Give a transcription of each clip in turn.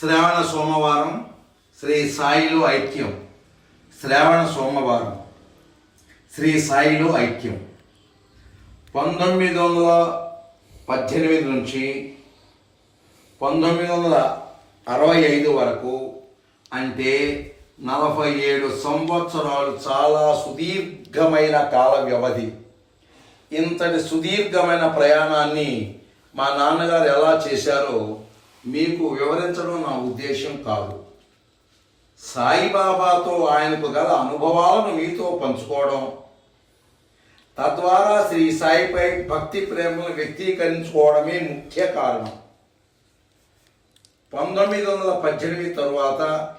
శ్రావణ సోమవారం శ్రీ సాయిలో ఐక్యం. శ్రావణ సోమవారం శ్రీ సాయిలో ఐక్యం. పంతొమ్మిది వందల పద్దెనిమిది నుంచి పంతొమ్మిది వందల అరవై ఐదు వరకు అంటే నలభై ఏడు సంవత్సరాలు చాలా సుదీర్ఘమైన కాల వ్యవధి. ఇంతటి సుదీర్ఘమైన ప్రయాణాన్ని మా నాన్నగారు ఎలా చేశారో మీకు వివరించడం నా ఉద్దేశం కాదు. సాయిబాబాతో ఆయనకు గల అనుభవాలను మీతో పంచుకోవడం తద్వారా శ్రీ సాయిపై భక్తి ప్రేమను వ్యక్తీకరించుకోవడమే ముఖ్య కారణం. పంతొమ్మిది వందల పద్దెనిమిది తరువాత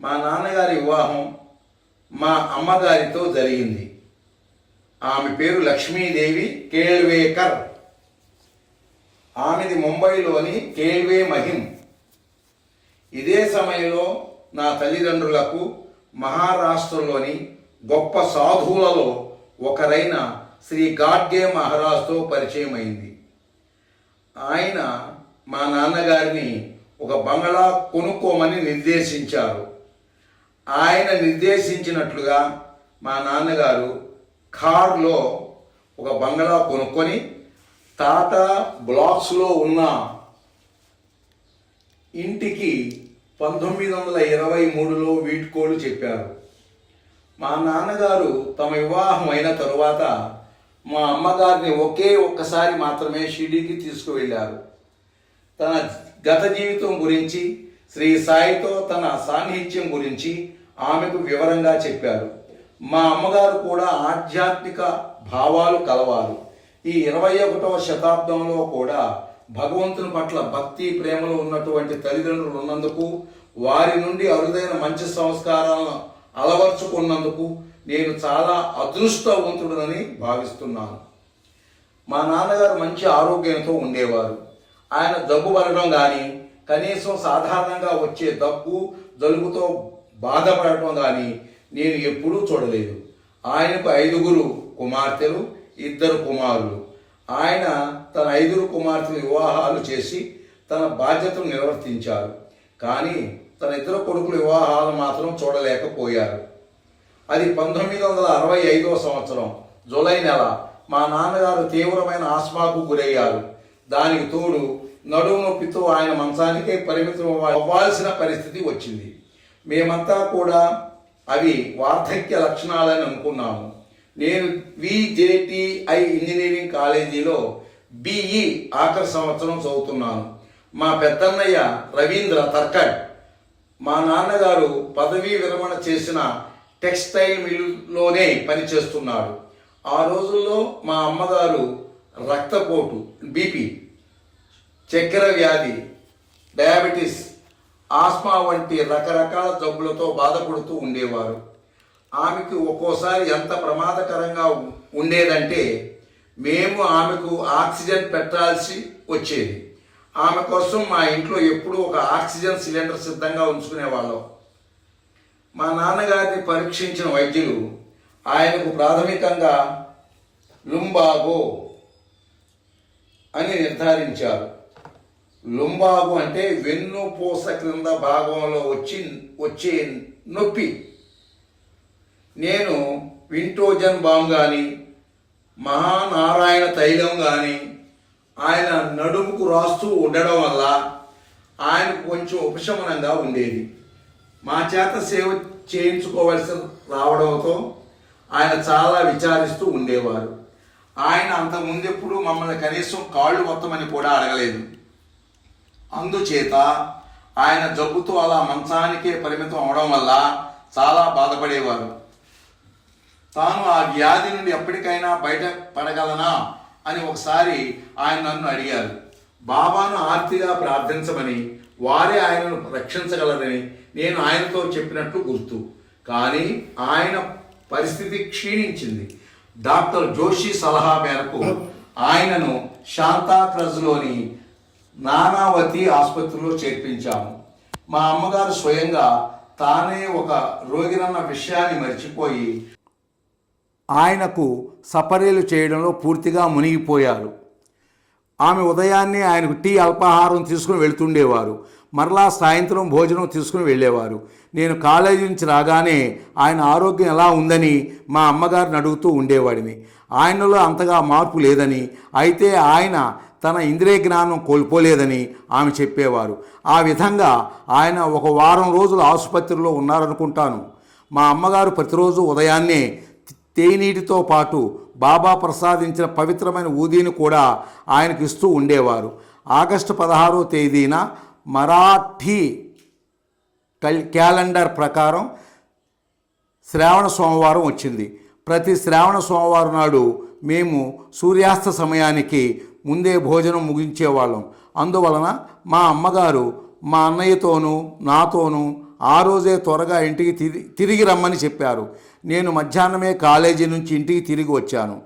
మా నాన్నగారి వివాహం మా అమ్మగారితో జరిగింది. ఆమె పేరు లక్ష్మీదేవి కేల్వేకర్. ఆమెది ముంబైలోని కేళ్వే మహిం. ఇదే సమయంలో నా తల్లిదండ్రులకు మహారాష్ట్రలోని గొప్ప సాధువులలో ఒకరైన శ్రీ గాడ్గే మహారాజ్తో పరిచయం అయింది ఆయన మా నాన్నగారిని ఒక బంగళా కొనుక్కోమని నిర్దేశించారు. ఆయన నిర్దేశించినట్లుగా మా నాన్నగారు కార్లో ఒక బంగళా కొనుక్కొని టాటా బ్లాక్స్లో ఉన్న ఇంటికి పంతొమ్మిది వందల ఇరవై మూడులో వీడ్కోలు చెప్పారు. మా నాన్నగారు తమ వివాహం అయిన తరువాత మా అమ్మగారిని ఒకే ఒక్కసారి మాత్రమే షిడికి తీసుకువెళ్ళారు. తన గత జీవితం గురించి శ్రీ సాయితో తన సాన్నిహిత్యం గురించి ఆమెకు వివరంగా చెప్పారు. మా అమ్మగారు కూడా ఆధ్యాత్మిక భావాలు కలవారు. ఈ ఇరవై ఒకటవ శతాబ్దంలో కూడా భగవంతుని పట్ల భక్తి ప్రేమలో ఉన్నటువంటి తల్లిదండ్రులు ఉన్నందుకు వారి నుండి అరుదైన మంచి సంస్కారాలను అలవర్చుకున్నందుకు నేను చాలా అదృష్టవంతుడనని భావిస్తున్నాను. మా నాన్నగారు మంచి ఆరోగ్యంతో ఉండేవారు. ఆయన దగ్గు పడడం కానీ కనీసం సాధారణంగా వచ్చే దగ్గు జలుబుతో బాధపడటం కానీ నేను ఎప్పుడూ చూడలేదు. ఆయనకు ఐదుగురు కుమార్తెలు ఇద్దరు కుమారులు. ఆయన తన ఐదుగురు కుమార్తెలు వివాహాలు చేసి తన బాధ్యతను నిర్వర్తించారు. కానీ తన ఇద్దరు కొడుకుల వివాహాలు మాత్రం చూడలేకపోయారు. అది పంతొమ్మిది వందల అరవై ఐదవ సంవత్సరం జూలై నెల. మా నాన్నగారు తీవ్రమైన ఆస్మాకు గురయ్యారు. దానికి తోడు నడుము నొప్పితో ఆయన మంచానికే పరిమితం అవ్వాల్సిన పరిస్థితి వచ్చింది. మేమంతా కూడా అవి వార్ధక్య లక్షణాలని అనుకున్నాము. నేను విజేటిఐ ఇంజనీరింగ్ కాలేజీలో బిఈ ఆఖరి సంవత్సరం చదువుతున్నాను. మా పెద్దన్నయ్య రవీంద్ర తర్కడ్. మా నాన్నగారు పదవీ విరమణ చేసిన టెక్స్టైల్ మిల్లులోనే పనిచేస్తున్నాడు. ఆ రోజుల్లో మా అమ్మగారు రక్తపోటు బీపీ చక్కెర వ్యాధి డయాబెటీస్ ఆస్మా వంటి రకరకాల జబ్బులతో బాధపడుతూ ఉండేవారు. ఆమెకు ఒక్కోసారి ఎంత ప్రమాదకరంగా ఉండేదంటే మేము ఆమెకు ఆక్సిజన్ పెట్టాల్సి వచ్చేది. ఆమె కోసం మా ఇంట్లో ఎప్పుడూ ఒక ఆక్సిజన్ సిలిండర్ సిద్ధంగా ఉంచుకునేవాళ్ళం. మా నాన్నగారిని పరీక్షించిన వైద్యులు ఆయనకు ప్రాథమికంగా లుంబాగో అని నిర్ధారించారు. లుంబాగు అంటే వెన్నుపూస క్రింద భాగంలో వచ్చి వచ్చే నొప్పి. నేను వింటోజన్ బామ్ కానీ మహానారాయణ తైలం కానీ ఆయన నడుముకు రాస్తూ ఉండడం వల్ల ఆయనకు కొంచెం ఉపశమనంగా ఉండేది. మా చేత సేవ చేయించుకోవలసి రావడంతో ఆయన చాలా విచారిస్తూ ఉండేవారు. ఆయన అంతకుముందు ఎప్పుడు మమ్మల్ని కనీసం కాళ్ళు మొత్తమని కూడా అడగలేదు. అందుచేత ఆయన జబ్బుతో అలా మంచానికే పరిమితం అవడం వల్ల చాలా బాధపడేవారు. తాను ఆ వ్యాధి నుండి ఎప్పటికైనా బయట పడగలనా అని ఒకసారి ఆయన నన్ను అడిగారు. బాబాను ఆర్తిగా ప్రార్థించమని వారే ఆయనను రక్షించగలరని నేను ఆయనతో చెప్పినట్లు గుర్తు. కానీ ఆయన పరిస్థితి క్షీణించింది. డాక్టర్ జోషి సలహా మేరకు ఆయనను శాంతాక్రజ్లోని నానావతి ఆసుపత్రిలో చేర్పించాము. మా అమ్మగారు స్వయంగా తానే ఒక రోగినన్న విషయాన్ని మర్చిపోయి ఆయనకు సపర్యలు చేయడంలో పూర్తిగా మునిగిపోయారు ఆమె ఉదయాన్నే ఆయనకు టీ అల్పాహారం తీసుకుని వెళ్తుండేవారు. మరలా సాయంత్రం భోజనం తీసుకుని వెళ్ళేవారు. నేను కాలేజీ నుంచి రాగానే ఆయన ఆరోగ్యం ఎలా ఉందని మా అమ్మగారిని అడుగుతూ ఉండేవాడిని. ఆయనలో అంతగా మార్పు లేదని అయితే ఆయన తన ఇంద్రియ జ్ఞానం కోల్పోలేదని ఆమె చెప్పేవారు. ఆ విధంగా ఆయన ఒక వారం రోజులు ఆసుపత్రిలో ఉన్నారనుకుంటాను. మా అమ్మగారు ప్రతిరోజు ఉదయాన్నే తేనీటితో పాటు బాబా ప్రసాదించిన పవిత్రమైన ఊదీని కూడా ఆయనకి ఇస్తూ ఉండేవారు. ఆగస్టు పదహారో తేదీన మరాఠీ కల్- క్యాలెండర్ ప్రకారం శ్రావణ సోమవారం వచ్చింది. ప్రతి శ్రావణ సోమవారం నాడు మేము సూర్యాస్త సమయానికి ముందే భోజనం ముగించేవాళ్ళం. అందువలన మా అమ్మగారు మా అన్నయ్యతోనూ నాతోనూ ఆ రోజే త్వరగా ఇంటికి తిరిగి తిరిగి రమ్మని చెప్పారు. నేను మధ్యాహ్నమే కాలేజీ నుంచి ఇంటికి తిరిగి వచ్చాను.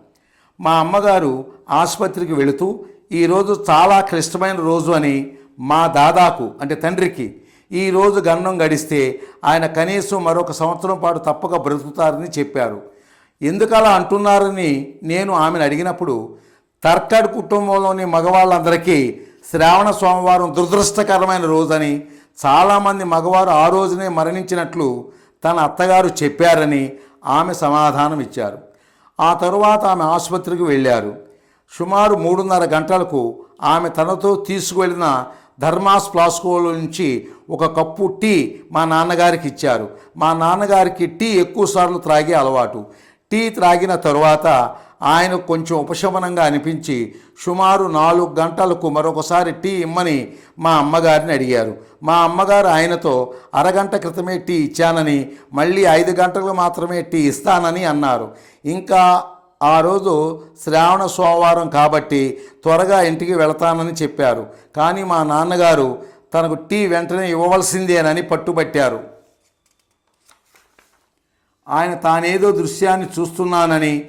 మా అమ్మగారు ఆసుపత్రికి వెళుతూ ఈరోజు చాలా క్లిష్టమైన రోజు అని మా దాదాకు అంటే తండ్రికి ఈ రోజు గన్నం గడిస్తే ఆయన కనీసం మరొక సంవత్సరం పాటు తప్పక బ్రతుకుతారని చెప్పారు. ఎందుకలా అంటున్నారని నేను ఆమెను అడిగినప్పుడు తర్కడ్ కుటుంబంలోని మగవాళ్ళందరికీ శ్రావణ సోమవారం దురదృష్టకరమైన రోజని చాలామంది మగవారు ఆ రోజునే మరణించినట్లు తన అత్తగారు చెప్పారని ఆమె సమాధానం ఇచ్చారు. ఆ తరువాత ఆమె ఆసుపత్రికి వెళ్ళారు. సుమారు మూడున్నర గంటలకు ఆమె తనతో తీసుకువెళ్ళిన ధర్మాస్ ప్లాస్కోలో నుంచి ఒక కప్పు టీ మా నాన్నగారికి ఇచ్చారు. మా నాన్నగారికి టీ ఎక్కువసార్లు త్రాగే అలవాటు. టీ త్రాగిన తరువాత ఆయన కొంచెం ఉపశమనంగా అనిపించి సుమారు నాలుగు గంటలకు మరొకసారి టీ ఇమ్మని మా అమ్మగారిని అడిగారు. మా అమ్మగారు ఆయనతో అరగంట క్రితమే టీ ఇచ్చానని మళ్ళీ ఐదు గంటలు మాత్రమే టీ ఇస్తానని అన్నారు. ఇంకా ఆ రోజు శ్రావణ సోమవారం కాబట్టి త్వరగా ఇంటికి వెళతానని చెప్పారు. కానీ మా నాన్నగారు తనకు టీ వెంటనే ఇవ్వవలసిందేనని పట్టుబట్టారు. ఆయన తానేదో దృశ్యాన్ని చూస్తున్నానని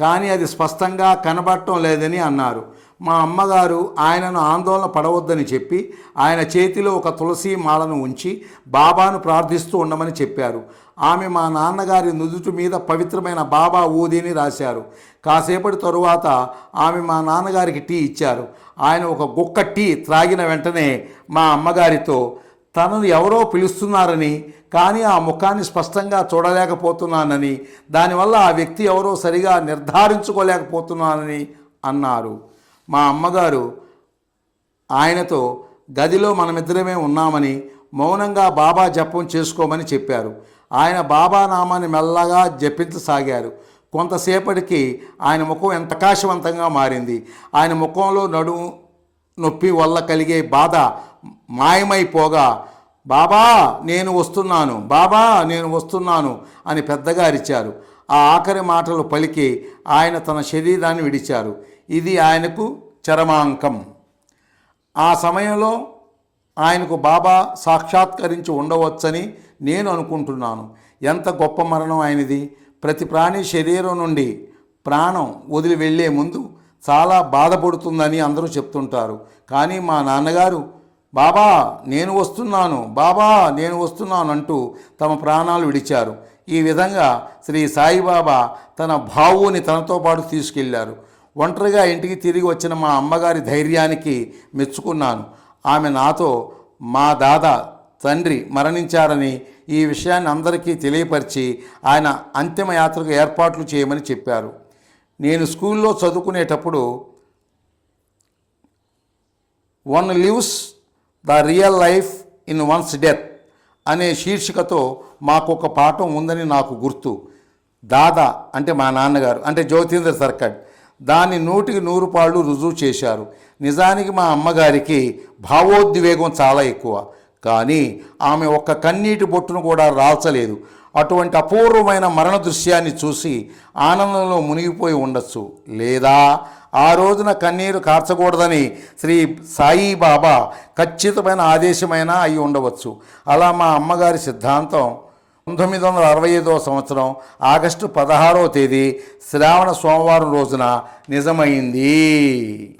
కానీ అది స్పష్టంగా కనబడటం లేదని అన్నారు. మా అమ్మగారు ఆయనను ఆందోళన పడవద్దని చెప్పి ఆయన చేతిలో ఒక తులసి మాలను ఉంచి బాబాను ప్రార్థిస్తూ ఉండమని చెప్పారు. ఆమె మా నాన్నగారి నుదుటి మీద పవిత్రమైన బాబా ఊదిని రాశారు. కాసేపటి తరువాత ఆమె మా నాన్నగారికి టీ ఇచ్చారు. ఆయన ఒక గుక్క టీ త్రాగిన వెంటనే మా అమ్మగారితో తనను ఎవరో పిలుస్తున్నారని కానీ ఆ ముఖాన్ని స్పష్టంగా చూడలేకపోతున్నానని దానివల్ల ఆ వ్యక్తి ఎవరో సరిగా నిర్ధారించుకోలేకపోతున్నానని అన్నారు. మా అమ్మగారు ఆయనతో గదిలో మనమిద్దరమే ఉన్నామని మౌనంగా బాబా జపం చేసుకోమని చెప్పారు. ఆయన బాబా నామాన్ని మెల్లగా జపించసాగారు. కొంతసేపటికి ఆయన ముఖం ఎంత ప్రకాశవంతంగా మారింది. ఆయన ముఖంలో నడుము నొప్పి వల్ల కలిగే బాధ మాయమైపోగా బాబా నేను వస్తున్నాను బాబా నేను వస్తున్నాను అని పెద్దగా అరిచారు. ఆ ఆఖరి మాటలు పలికి ఆయన తన శరీరాన్ని విడిచారు. ఇది ఆయనకు చరమాంకం. ఆ సమయంలో ఆయనకు బాబా సాక్షాత్కరించి ఉండవచ్చని నేను అనుకుంటున్నాను. ఎంత గొప్ప మరణం ఆయనది. ప్రతి ప్రాణి శరీరం నుండి ప్రాణం వదిలి వెళ్ళే ముందు చాలా బాధపడుతుందని అందరూ చెప్తుంటారు. కానీ మా నాన్నగారు బాబా నేను వస్తున్నాను. బాబా నేను వస్తున్నాను అంటూ తమ ప్రాణాలు విడిచారు. ఈ విధంగా శ్రీ సాయిబాబా తన భావుని తనతో పాటు తీసుకెళ్ళారు. ఒంటరిగా ఇంటికి తిరిగి వచ్చిన మా అమ్మగారి ధైర్యానికి మెచ్చుకున్నాను. ఆమె నాతో మా దాదా తండ్రి మరణించారని ఈ విషయాన్ని అందరికీ తెలియపరిచి ఆయన అంతిమ యాత్రకు ఏర్పాట్లు చేయమని చెప్పారు. నేను స్కూల్లో చదువుకునేటప్పుడు one lives the real life in one's death అనే శీర్షికతో మాకు ఒక పాఠం ఉందని నాకు గుర్తు. దాదా అంటే మా నాన్నగారు అంటే జ్యోతీంద్ర సర్కట్ దాన్ని నూటికి నూరు పాళ్ళు రుజువు చేశారు. నిజానికి మా అమ్మగారికి భావోద్వేగం చాలా ఎక్కువ. కానీ ఆమె ఒక్క కన్నీటి బొట్టును కూడా రాల్చలేదు. అటువంటి అపూర్వమైన మరణ దృశ్యాన్ని చూసి ఆనందంలో మునిగిపోయి ఉండొచ్చు. లేదా ఆ రోజున కన్నీరు కార్చకూడదని శ్రీ సాయిబాబా ఖచ్చితమైన ఆదేశమైనా అయి ఉండవచ్చు. అలా మా అమ్మగారి సిద్ధాంతం పంతొమ్మిది వందల అరవై ఐదవ సంవత్సరం ఆగస్టు పదహారవ తేదీ శ్రావణ సోమవారం రోజున నిజమైంది.